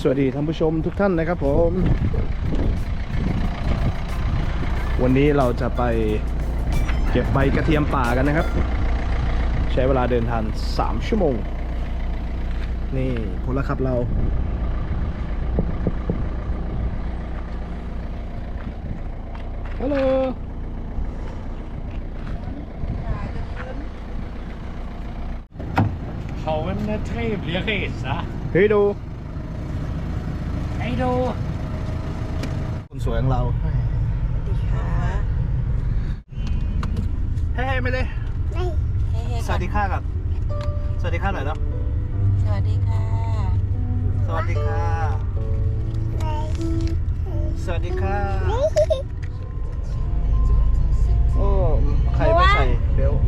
สวัสดีท่านผู้ชมทุกท่านนะครับผม วันนี้เราจะไปเก็บใบกระเทียมป่ากันนะครับ ใช้เวลาเดินทาง 3 ชั่วโมง นี่พลขับเรา ฮัลโหลเขามันน่ะเทพเรียกเอสอะเฮ้ยดู ไอ้ดูคนสวยของเราดีค่ะเฮ้ยไม่เลยเฮ้ยสวัสดีค่ะกับ สวัสดีค่ะหน่อยเนาะสวัสดีค่ะ สวัสดีค่ะ สวัสดีค่ะ โอ้ ใครไม่ใส่เบลต์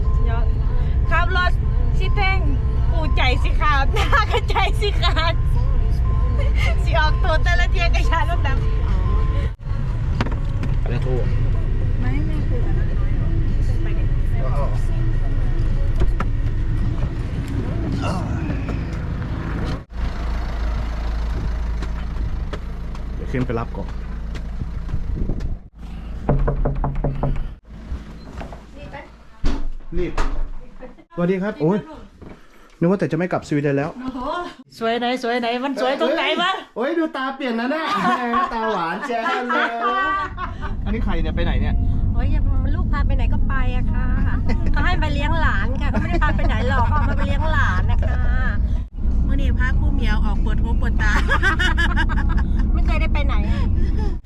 ขับรถสิแท่ง ปูใจสิขาดหน้าก็ใจสิขาด สิออกตัวแต่ละเทียกระชารถดอะไรถูกำไม่ไม่คืออันนั้นไปเนี่ยเดี๋ยวขึ้นไปรับก่อนรีบสวัสดีครับ โอ้ยนึกว่าแต่จะไม่กลับสวีเดนแล้ว สวยไหนสวยไหนมันสวยตรงไหนวะโอ้ยดูตาเปลี่ยนนะเนี่ยตาหวานแจ๊เลยอันนี้ใครเนี่ยไปไหนเนี่ยโอ้ยอย่าลูกพาไปไหนก็ไปอะค่ะเขาให้มาเลี้ยงหลานค่ะเขาไม่ได้พาไปไหนหรอกเขาเอามาไปเลี้ยงหลานนะคะเมื่อนี้พาคู่เหมียวออกปวดหัวปวดตา ไม่เคยได้ไปไหนอะ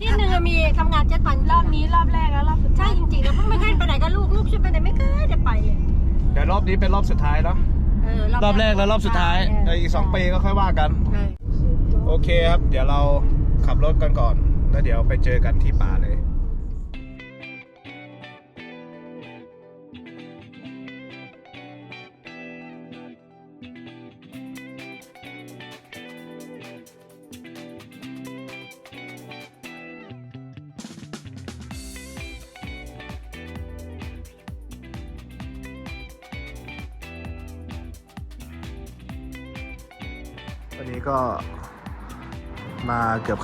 ที่หนึ่งอะมีทำงานเจ็ดวันรอบนี้รอบแรกแล้วรอบใช่จริงๆแล้วไม่เคยไปไหนกับลูกลูกชวนไปไหนไม่เคยได้ไปเลยเดี๋ยวรอบนี้เป็นรอบสุดท้ายเนาะเออรอบแรกแล้วรอบสุดท้ายเดี๋ยวอีกสองปีก็ค่อยว่ากันเออโอเคครับ เดี๋ยวเราขับรถกันก่อน แล้วเดี๋ยวไปเจอกันที่ป่าเลย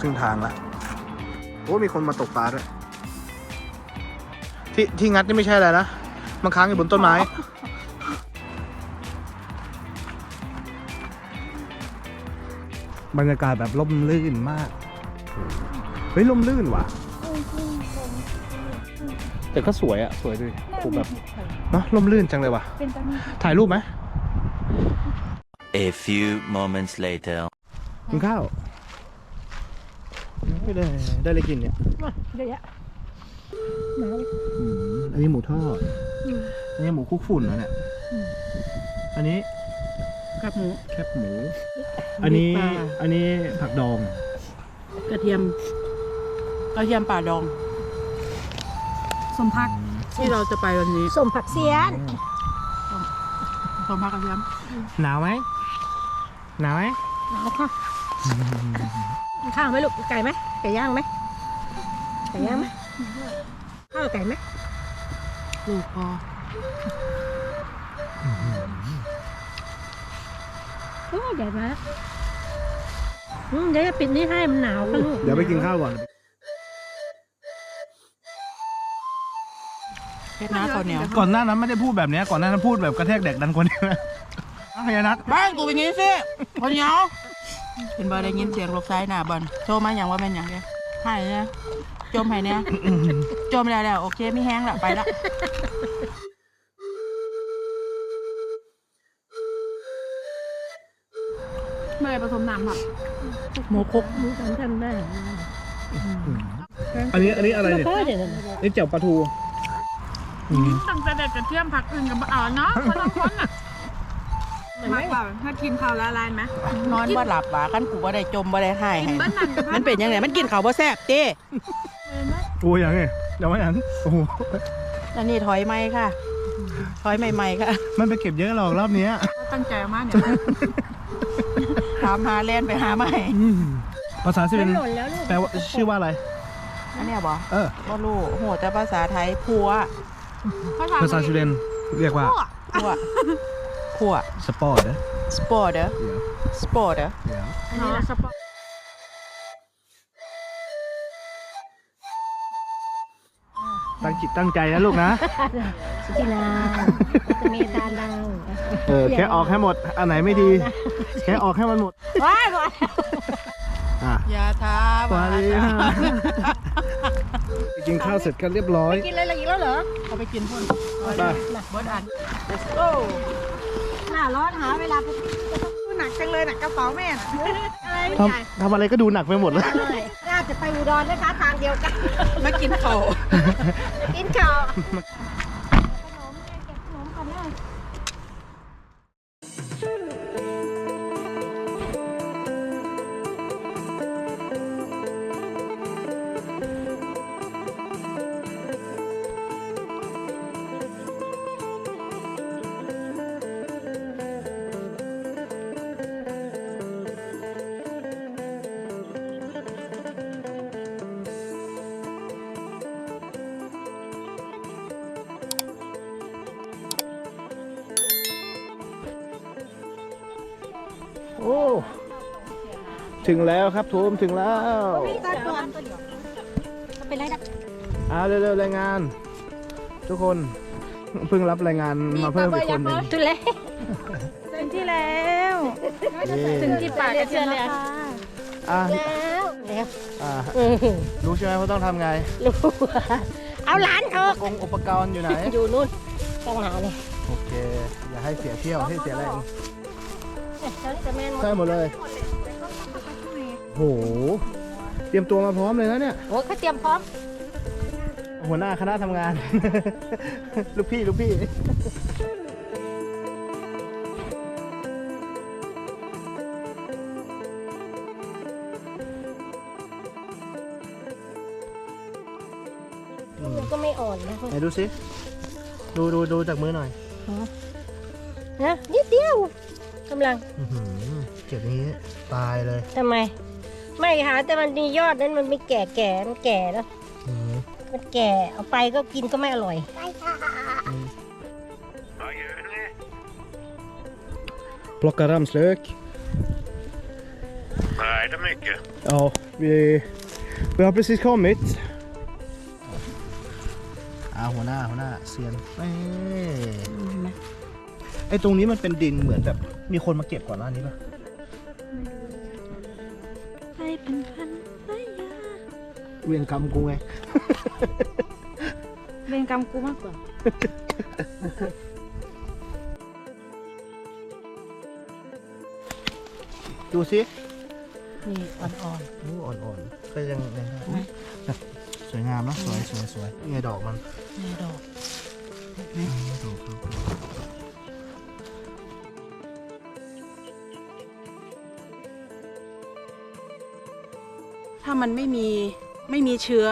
ครึ่งทางแล้วโอ้ มีคนมาตกปลาด้วย ที่ที่งัดนี่ไม่ใช่อะไรนะ มันค้างอยู่บนต้นไม้ บรรยากาศแบบล่มลื่นมาก เฮ้ยล่มลื่นว่ะ แต่ก็สวยอะสวยด้วยคูแบบเนอะล่มลื่นจังเลยว่ะถ่ายรูปไหม A few moments later. กินข้าว ไม่ได้ ได้เลยกินเนี่ยเดี๋ยวอะอืมอันนี้หมูทอดอันนี้หมูคลุกฝุ่นนะเนี่ยอันนี้กับหมูแคบหมู อันนี้ปลาอันนี้ผักดอง กระเทียมกระเทียมป่าดองสมพักที่เราจะไปวันนี้สมผักเสียนสมพักกระเทียมหนาวไหม หนาวไหม เอาค่ะข้าวไหมลูกไก่ไหม ไก่ย่างไหมไก่ย่างไหมข้าวไก่ไหมลูกพอโอ้ใหญ่มากอืมเดี๋ยวจะปิดนี้ให้มันหนาวค่ะลูกเดี๋ยวไปกินข้าวก่อนเพชรน้าข้าวเหนียวก่อนหน้านั้นไม่ได้พูดแบบเนี้ยก่อนหน้านั้นพูดแบบกระแทกเด็กดันกว่านี้นะอ้าวพยานัทบ้านกูเป็นงี้สิข้าวเหนียว เป็นบอได้ยินเสียงลูกซ้ายหน้าบอลโทรมาอย่างว่าเป็นอย่างเนี้ยให้เนี่ยจมให้เนี่ยจมแล้วแล้วโอเคไม่แห้งละไปละไม่ผสมน้ำค่ะหมูคุกหมูสามทำได้อันนี้อันนี้อะไรเนี่ยพ่อเดี๋ยวนะนี่เจียวปลาทูตั้งแต่เด็กกระเทียมผักอื่นกับอ่าเนาะคนละคนอะ มากกว่าถ้ากินข้าวละลายไหมนอนบ่หลับว่ะขั้นกูบ่ได้จมบ่ได้ให้กินให้บ้านนั่นกับมันเป็นยังไงมันกินข้าวบ่แซ่บเจ้โอ้ยอย่างไงเดี๋ยวไม่อย่างโอ้โหอันนี้ถอยไหมค่ะ ถอยใหม่ๆค่ะมันไปเก็บเยอะหรอกรอบเนี้ยตั้งใจมากเนี่ยถามหาแลนไปหาใหม่อืมภาษาสวีเดนหล่นแล้วลูกแปลว่าชื่อว่าอะไร อันเนี้ยบ่เออ บ่รู้โหแต่ภาษาไทยพัวภาษาสวีเดนเรียกว่าพัว ขั้ว Supporter. สปอร์เดอ Yeah. สปอร์เดอ Yeah. ตั้งจิตตั้งใจนะลูกนะ กีฬาจมีตาดังเออแค่ออกให้หมด อันไหนไม่ดี แค่ออกให้มันหมด ว้ายว้ย่าทาสวัสดีไปกินข้าวเสร็จกันเรียบร้อย กินอะไรอีกแล้วเหรอ เขาไปกินพ่นไป บดอัน let's go น้าร้อนหาเวลาไปหนักจังเลยหนักกระเป๋าแม่น่ะอะไรไม่ทใหญ่ำทำอะไรก็ดูหนักไปหมดแล้วเลย น่าจะไปอุดรนะคะทางเดียวกันมากินเขาว กินข้าว อ้ถึงแล้วครับทูมถึงแล้วตาก่อนจะเป็นไรนะอ่าเร็วๆรายงาน ทุกคนเพิ่งรับรายงานมาเพิ่มอีกคนหนึ่งทุเล่ถึงที่แล้วนี่ถึงที่ปากกระเทียมแล้วค่ะอะแล้วแล้วอะเออรู้ใช่ไหมว่าต้องทำไงรู้ว่าเอาหลานออกกงอุปกรณ์อยู่ไหนอยู่นู่นข้างหน้าเนี่ยโอเค อย่าให้เสียเที่ยวให้เสียแรง ใช่หมดเลย โห เตรียมตัวมาพร้อมเลยนะเนี่ย โอ้ยเขาเตรียมพร้อม หัวหน้าคณะทำงาน ลูกพี่ลูกพี่ มันก็ไม่อ่อนนะไหนดูสิ ดูดูดูจากมือหน่อย นะนิดเดียว กำลังอื้อหือเก็บอย่างนี้ตายเลยทำไม ไม่ค่ะแต่มันมียอดนั้นมันไม่แก่แก่มันแก่แล้ว อื้อหือมันแก่เอาไปก็กินก็ไม่อร่อย Plocka ramslök. Nej, det är mycket. Ja, vi, vi har precis kommit. อ่าหัวหน้าหัวหน้าเซียนเอ้ยไอตรงนี้มันเป็นดินเหมือนแบบ มีคนมาเก็บก่อนหน้านี้ป่ะไปเป็นพันไปยาเวียนกรรมกูไง เวรกรรมกูมากกว่า ดูสินี่อ่อนโอ้อ่อนๆ ก็ยังยังได้สวยงามเนอะสวยสวยสวยนี่ไงดอกมันๆนี่ดอกอืมดูดูดู ถ้ามันไม่มีไม่มีเชื้อ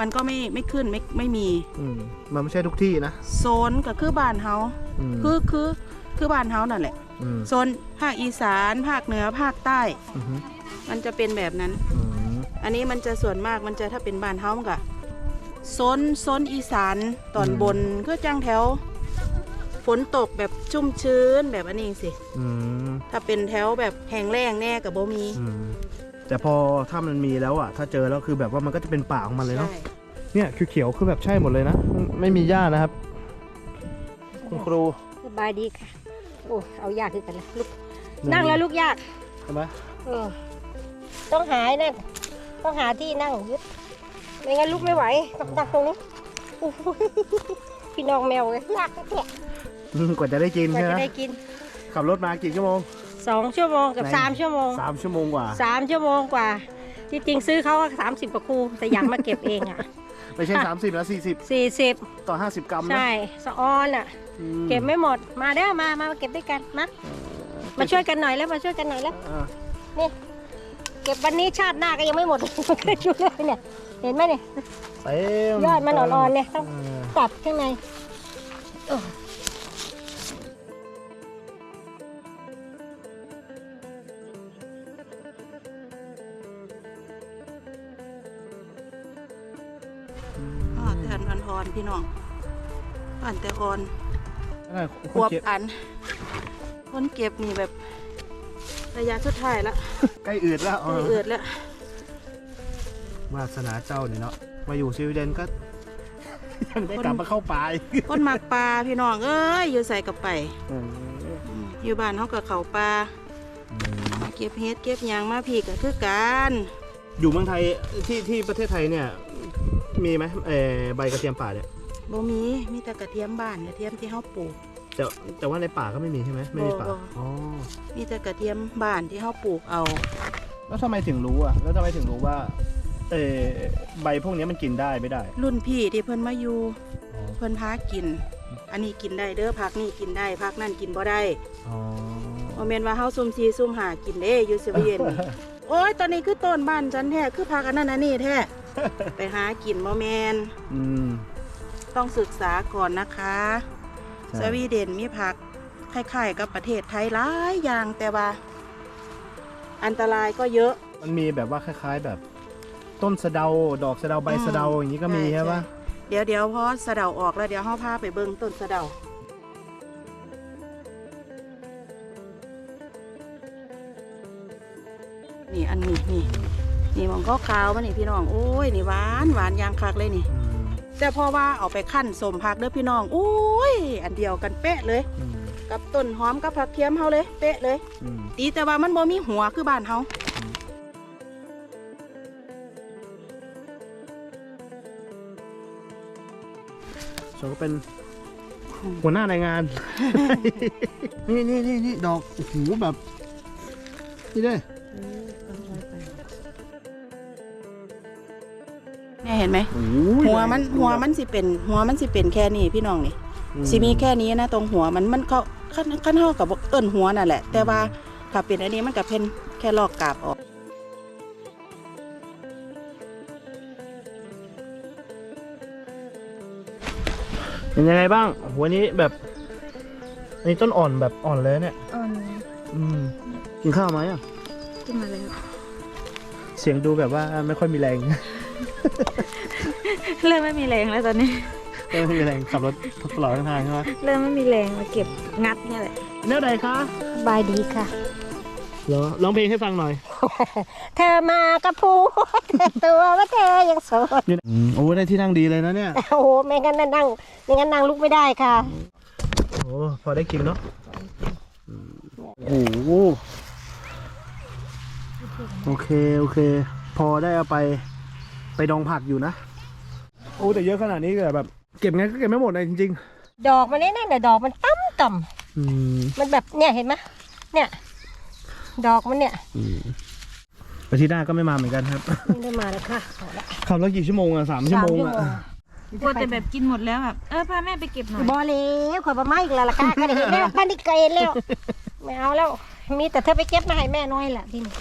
มันก็ไม่ไม่ขึ้นไม่ไม่มี อืมมันไม่ใช่ทุกที่นะโซนก็คือบ้านเฮาอืมคือคือคือบ้านเฮานั่นแหละมโซนภาคอีสานภาคเหนือภาคใต้ อือหือมันจะเป็นแบบนั้น อืมอันนี้มันจะส่วนมากมันจะถ้าเป็นบ้านเฮามันก็โซนโซนอีสานตอนบนก็จังแถว ฝนตกแบบชุ่มชื้นแบบอันนี้สิ อืมถ้าเป็นแถวแบบแห้งแล้งแน่กับบ่มี อืม แต่พอถ้ามันมีแล้วอะ ถ้าเจอแล้วคือแบบว่ามันก็จะเป็นป่าของมันเลยเนาะใช่เนี่ยคือเขียวๆคือแบบใช่หมดเลยนะไม่ไม่มีหญ้านะครับ คุณครูสบายดีค่ะ โอ้เอายากขึ้นกันละลูกนั่งแล้วลูกยากใช่ไหมเออ ต้องหายนั่นต้องหาที่นั่งยึดไม่งั้นลูกไม่ไหวต้องนั่งตรงนี้โอ้โหพี่น้องแมวเลยยากแท้อืมกว่าจะได้กินๆกว่าใช่ไหจะมได้กิน ขับรถมากี่ชั่วโมง สองชั่วโมงกับไหน สามชั่วโมงสามชั่วโมงกว่า สามชั่วโมงกว่า ที่จริงซื้อเขาสามสิบกว่าคูแต่อยากมาเก็บเองอะ ไม่ใช่ 30แล้วสี่สิบ40 ต่อ 50 กรัมนะใช่สะออนอะ อืมเก็บไม่หมดมาเด้อมามามาเก็บด้วยกันนะมาช่วยกันหน่อยแล้วมาช่วยกันหน่อยแล้ว อ่านี่เก็บวันนี้ชาติหน้าก็ยังไม่หมดช่วยเลยเนี่ย เห็นไหมเนี่ย เต็มยอดมันอ่อนๆเนี่ยต้อง เออตัดข้างในเอออ่ พี่น้องอ่อนแต่อ่อนนั่นแหละคคนวบเก็บอัน คนเก็บนี่แบบระยะสุดท้ายละใกล้อืดแล้วเออเอือดแล้ววาสนาเจ้านี่เนาะมาอยู่สวีเดนก็ยังได้กลับมาเข้าป่าอีกคนมักปลาพี่น้องเอ้ยอยู่ใส่กับไปอืมอืมอยู่บ้านเขากับเขาปลาเก็บเฮ็ดเก็บหยางมาพี่ก็คือกันอยู่เมืองไทยที่ที่ประเทศไทยเนี่ย มีไหมเออใบกระเทียมป่าเนี่ยบ่มีมีแต่กระเทียมบ้านกระเทียมที่เฮาปลูก แต่แต่ว่าในป่าก็ไม่มีใช่ไหมไม่มีป่าบ่บ่ อ๋อมีแต่กระเทียมบ้านที่เฮาปลูกเอา แล้วทำไมถึงรู้อะแล้วทำไมถึงรู้ว่าเออใบพวกนี้มันกินได้ไม่ได้ รุ่นพี่ที่เพิ่นมาอยู่เพิ่นพากิน อันนี้กินได้เด้อพักนี่กินได้พักนั่นกินบ่ได้อ๋อบ่แม่นว่าเฮาซุ่มซีซุ่มหากินเด้อยู่เซเว่นนี่โอ้ยตอนนี้คือต้นบ้านฉันแท้คือพักอันนั้นอันนี้แท้ ไปหากินบ่แม่นอืม ต้องศึกษาก่อนนะคะ ใช่ สวีเดนมีผักคล้ายๆกับประเทศไทยหลายอย่างแต่ว่า อันตรายก็เยอะ มันมีแบบว่าคล้ายๆแบบ ต้นสะเดา ดอกสะเดาใบอืมสะเดาอย่างนี้ก็มีใช่ใช่ปะเดี๋ยวเดี๋ยวพอสะเดาออกแล้วเดี๋ยวเฮาพาไปเบิ่งต้นสะเดา นี่อันนี้นี่ นี่มันก็ขาวๆมันนี่พี่น้องโอ้ยนี่หวานหวานยางคักเลยนี่อืมแต่พอว่าเอาไปขั้นสมผักเด้อพี่น้องโอ้ย อันเดียวกันเป๊ะเลยอืมกับต้นหอมกับผักเทียมเฮาเลยเป๊ะเลยอืมดีแต่ว่ามันบ่มีหัวคือบ้านเฮาส่วนก็เป็นหัวหน้าในายงาน นี่นี่นี่นี่ดอกโอ้โหแบบ นี่เด้ เนี่ยเห็นไหมโอ้โหัวมันหัวมันสิเป็น หัวมันสิเป็นแค่นี้พี่น้องนี่อืสิมีแค่นี้นะตรงหัวมันมันเขาขั้นขั้นเท่ากับเอิ้นหัวนั่นแหละ แต่ว่าถ้าเป็นอันนี้มันก็เป็นแค่ลอกกาบออกเป็นยังไงบ้าง หัวนี้แบบอันนี้ต้นอ่อนแบบอ่อนเลยเนี่ยอ่อนอืมกินข้าวไหมอะขึ้นมาแล้วเสียงดูแบบว่าไม่ค่อยมีแรง เริ่มไม่มีแรงแล้วตอนนี้ไม่ค่อยมีแรงขับรถตลอดทางใช่ไหมเริ่มไม่มีแรงมาเก็บงัดเนี่ยแหละแนวใดคะบายดีค่ะเหรอร้องเพลงให้ฟังหน่อย เธอมากับผู้เธอตัวว่าเธอยังโสดอืมโอ้ได้ที่นั่งดีเลยนะเนี่ย โอ้โหไม่งั้นนั่งไม่งั้นนั่งลุกไม่ได้ค่ะ โอ้พอได้กินเนาะโอ้โหโอเค โอเค พอได้เอาไป ไปดองผักอยู่นะ โอ้แต่เยอะขนาดนี้ก็แบบ เก็บไงก็เก็บไม่หมดเลยจริงดอกมันนี่นั่นน่ะดอกมันต่ำต่ๆ อืมำมันแบบเนี่ยเห็นไหมเนี่ย ดอกมันเนี่ยอาทิตย์หน้าก็ไม่มาเหมือนกันครับ ไม่ได้มาแล้วค่ะเอาละขับรถกี่ชั่วโมงอะสามชั่วโมงอะกลัวแต่แบบกินหมดแล้วแบบเออพาแม่ไปเก็บหน่อย บอเลยข่อยบะไม้อีกแล้วล่ะค่ะก็ได้เห็นแล้วพันธิเกตแล้วไม่เอาแล้ว มีแต่เธอไปเก็บมาให้แม่น้อยแหละที่นี่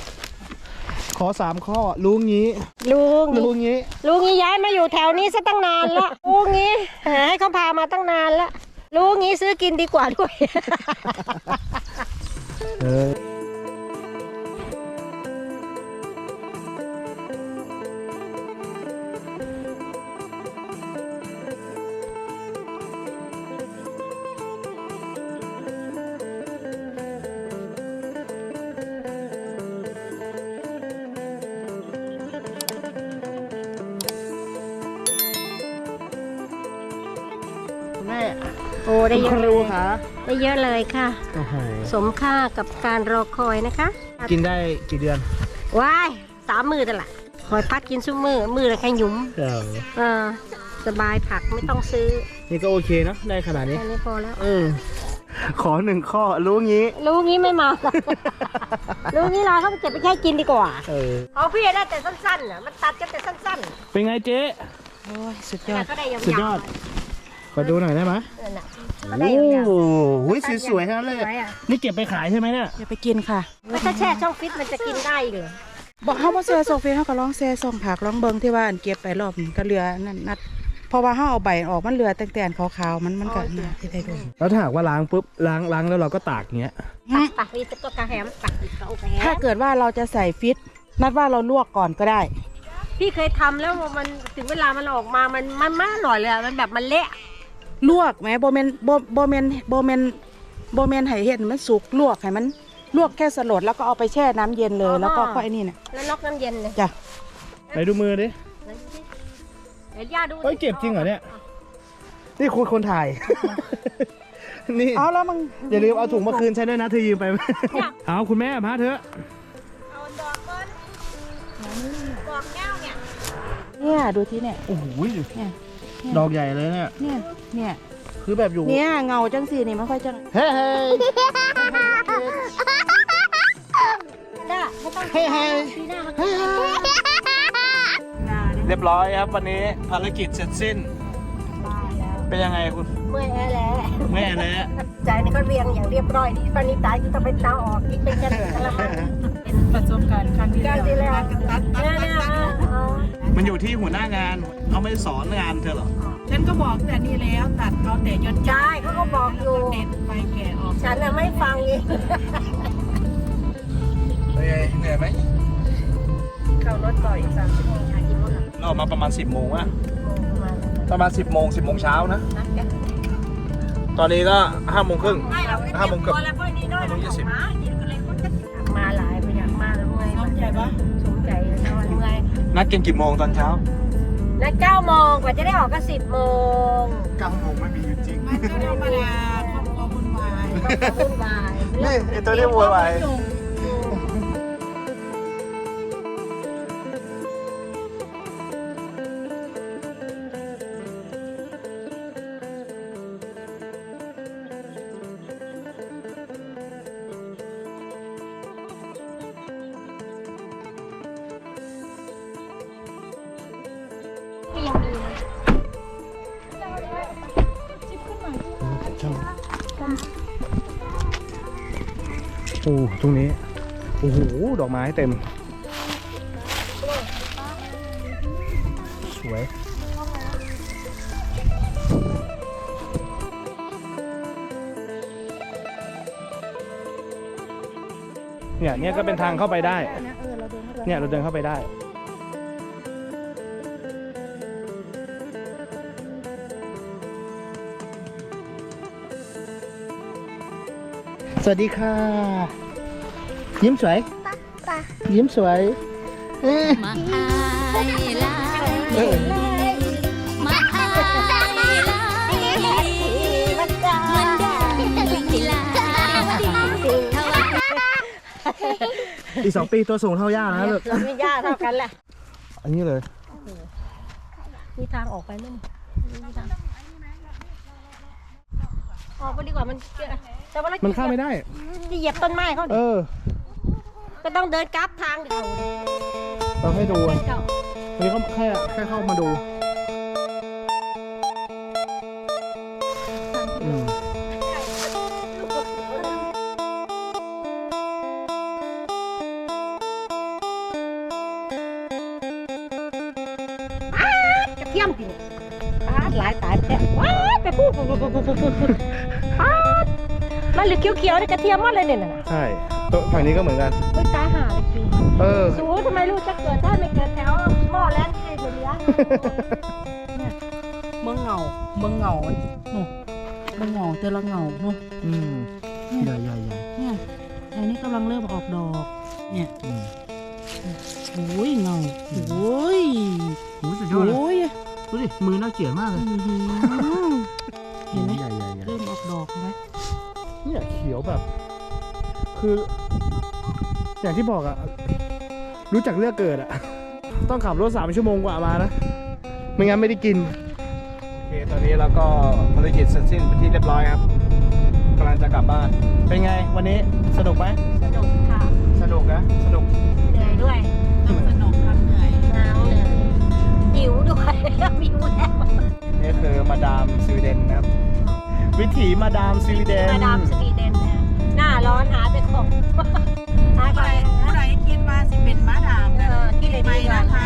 ขอสามข้อรู้งี้ ลุงรู้งี้ ลุงงี้ย้ายมาอยู่แถวนี้ซะตั้งนานละลุงงี้หาให้เขาพามาตั้งนานละลุงงี้ซื้อกินดีกว่าด้วย เออ โอ้ได้คุณเยคอะเลรูยคะได้เยอะเลยค่ะ โอ้โหสมค่ากับการรอคอยนะคะกินได้กี่เดือนว้ายสามมือแต่นละคอยพัดกินซุมมือมือละแค่หยุมเออเออสบายผักไม่ต้องซื้อนี่ก็โอเคเนอะได้ขนาดนี้ แค่นี้พอแล้ว เออ ขอหนึ่งข้อรู้งี้ รู้งี้ไม่มา รู้งี้เราต้องเก็บไปแค่กินดีกว่าเออเอาพี่ได้แต่สั้นๆน่ะมันตัดกันแต่สั้นเป็นไงเจ๊โอ้ยสุดๆยอแต่ดก็ได้ยาวๆสุดยอด ขอดูหน่อยได้ไหมนั่นน่ะ ก็ได้โอ้ยาวโหสวยๆทั้งนั้นเลยสวยอะนี่เก็บไปขายใช่ไหมเนี่ย อย่าไปกินค่ะแล้วถ้าแช่ช่องฟิตมันจะกินได้อีกเหรอบอกเขาบ่แซ่ส่งเฟซเขาก็ลองแซ่ส่งผักลองเบิ่งที่ว่าอันเก็บไปรอบนี้ก็เหลือนั่นนัดเพราะว่าเขาเอาใบออกมันเหลือแต่แต่ขาวๆมันมันก็น่าที่ได้ดูแล้วถ้าหากว่าล้างปุ๊บล้างล้างแล้วเราก็ตากอย่างเงี้ยตักตักนี่ก็กระแฮมตักอีกก็โอเคถ้าเกิดว่าเราจะใส่ฟิต นัดว่าเราลวกก่อนก็ได้ พี่เคยทำแล้วมันถึงเวลามันออกมามันมันไม่อร่อยเลยอะมันแบบมันเละ ลวกแหมโบเมนโบโบเมนโบเมนโบเมนให้เห็ดมันสุกลวกให้มันลวกแค่สลดแล้วก็เอาไปแช่น้ำเย็นเลยแล้วก็ค่อยไอ้นี่น่ะแล้วนอกน้ำเย็นเลยจ้ะไหนดูมือดิเดี๋ยวย่าดูเฮ้ยเก็บจริงเหรอเนี่ย นี่คุณคนถ่าย นี่เอาแล้วมึงอย่าลืมเอาถุงมาคืนใช้ด้วยนะเธอยืมไป เอาคุณแม่มาเถอะ เอาดอกก่อนดอกแก้วเนี่ยเนี่ยดูที่เนี่ยโอ้โหเนี่ย ดอกใหญ่เลยเนี่ย เนี่ย เนี่ย คือแบบอยู่ เนี่ยเงาจังสีนี่ไม่ค่อยจังเฮ้ยเฮ้ยได้ไม่ต้องเฮ้ยเฮ้ยปีหน้ามันเรียบร้อยครับวันนี้ภารกิจเสร็จสิ้น เป็นยังไงคุณเมื่อยแอร์แล้วแม่เลยอะใจนี่ก็เรียงอย่างเรียบร้อยดีตอนนี้ตายคือต้องไปเตาออกคิดเป็นกันกะละมัง เป็นประสบการณ์ครั้งที่แก้วที่แล้วเนี่ยเนี่ยอ๋อมันอยู่ที่หัวหน้างานเขาไม่สอนงานเธอหรอฉันก็บอกแต่นี่แล้วตัดเอาแต่ยอดใช่เขาก็บอกอยู่เด็ดไปแก่ออกฉันน่ะไม่ฟังเองเป็นไงเหนื่อยไหมเข้ารถต่ออีกสามชั่วโมงค่ะกี่โมงล่ะเราออกมาประมาณ10โมงอะโมงประมาณนั้นประมาณ10โมง10โมงเช้านะนัดกันตอนนี้ก็5โมงครึ่งไม่เราห้าโมงเกือบแล้วก็นี่น้อยห้าโมงยี่สิบ ปะสนใจแล้วนะวันเมื่อยนัดกันกี่โมงตอนเช้า นัดเก้าโมงกว่าจะได้ออกก็สิบโมง9โมงไม่มีอยู่จริงมันก็ธรรมดาครอบครัววุ่นวายก็วุ่นวายนี่ไอตัวนี้วัวไป โอ้ตรงนี้ โอ้โห ดอกไม้เต็ม สวยเนี่ยเนี่ยก็เป็นทางเข้าไปได้ เนี่ยเราเดินเข้าไปได้ สวัสดีค่ะ ยิ้มสวย ยิ้มสวยเอ้ยมาอายลาเออมาอายลามันได้ลีลาเท่าอีกสองปีตัวสูงเท่าย่านะลูกเราไม่ยากเท่ากันแหละ อันนี้เลย มีทางออกไปมั้ยมีทางออกไปดีกว่ามัน แต่ว่าเรามันเข้าไม่ได้ เหยียบต้นไม้เขาเอดิอก็ต้องเดินกราฟทางเก่าเราให้ดูอะเก่าอันนี้เขาแค่แค่เข้ามาดู มันเหลือเขียวๆนี่กระเทียมหมดเลยเนี่ยน่ะใช่ตัวฝั่งนี้ก็เหมือนกันเฮ้ยตายห่าเลยจริงเออ สูทำไมลูกจะเกิดถ้าไม่เกิดแถวหม้อแลนด์ที่เหลือเมืองเงาเมืองเงาหนูเมืองเงาแต่ละเงาเนาะอืมใหญ่ใหญ่ใหญ่เนี่ยอันนี้กำลังเริ่มออกดอก เนี่ยอืมโอ้ยเงาโอ้ยโอ้สุดยอดเลยโอ้ยดูดิมือน่าเกลียดมากเลยอื้อหือเห็นไหมใหญ่ใหญ่ใหญ่เริ่มออกดอกเห็นไหม เนี่ยเขียวแบบ คือ อย่างที่บอกอะรู้จักเลือกเกิดอะต้องขับรถสามชั่วโมงกว่ามานะ ไม่งั้นไม่ได้กิน โอเค ตอนนี้เราก็ภารกิจเสร็จสิ้นเป็นที่เรียบร้อยครับกำลังจะกลับบ้าน เป็นไงวันนี้สนุกไหมสนุกค่ะ สนุกนะ สนุก วิถีมาดามสวีเดนมาดามสวีเดนเนี่ยหน้าร้อนหาแต่ของหาผู้ไปใดผู้ใดคิดว่าสิเป็นม้าดามเอนะอที่ไหนใหม่ดีนะคะ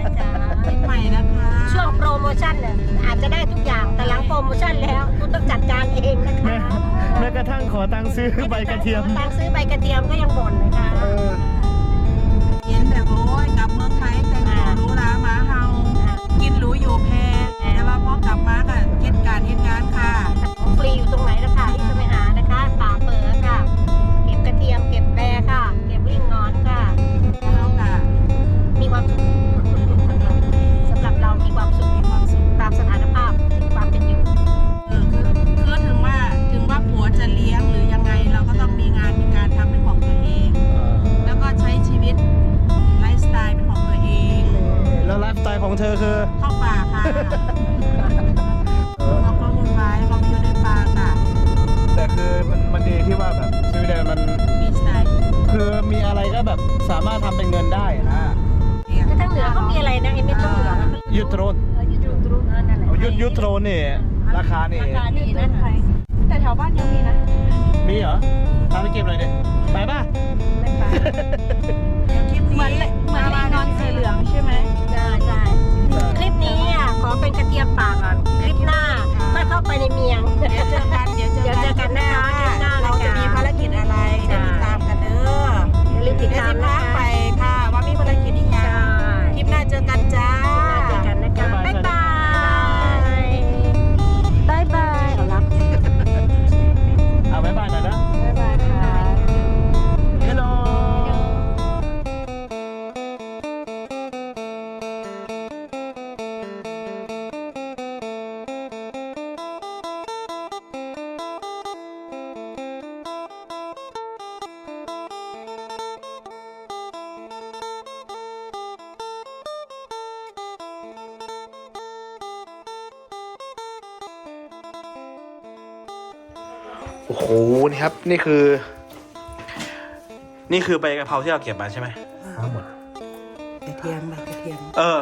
นะจ๊ะคิดใหม่นะคะ ช่วงโปรโมชั่นเนี่ยอาจจะได้ทุกอย่างแต่หลังโปรโมชั่นแล้วคุณต้องจัดการเองนะคะแม้แม้กระทั่งขอตังค์ซื้อใบกระเทียมตังค์ซื้อใบกระเทียมก็ยังบ่นเลยค่ะเออเห็นแบบโอ้ยกลับเมืองไทยแต่งตัวหรู้รามาเฮากินหรูอยู่แพงแต่ว่าพอกลับมาก็เฮ็ดการเฮ็ดงานค่ะ ฟรีอยู่ตรงไหนนะคะที่จะไปหานะคะป่า โอ้โหนี่ครับ นี่คือ นี่คือใบกะเพราที่เราเก็บมาใช่ไหมทั้งหมดกระเทียมใบกระเทียม เออ